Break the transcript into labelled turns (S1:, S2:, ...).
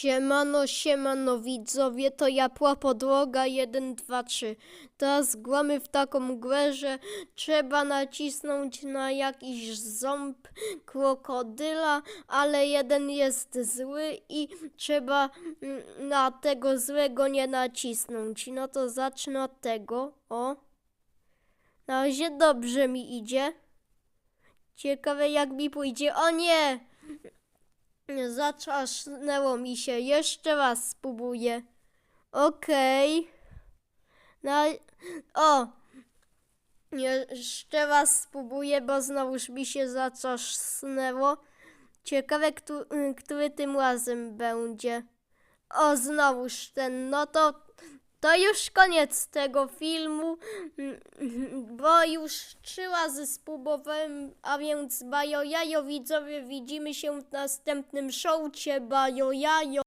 S1: Siemano, siemano widzowie, to ja podłoga 1, 2, 3. Teraz gramy w taką grę, że trzeba nacisnąć na jakiś ząb krokodyla, ale jeden jest zły i trzeba mm, na tego złego nie nacisnąć. No to zacznę od tego, o. Na razie dobrze mi idzie. Ciekawe jak mi pójdzie. O nie! Zatrzasnęło mi się. Jeszcze raz spróbuję. Okej. No, o! Jeszcze raz spróbuję, bo znowuż mi się zatrzasnęło. Ciekawe, któ- który tym razem będzie. O, znowuż ten. No to, to już koniec tego filmu, bo już trzy razy spróbowałem, a więc bajo jajo widzowie, widzimy się w następnym showcie bajo jajo.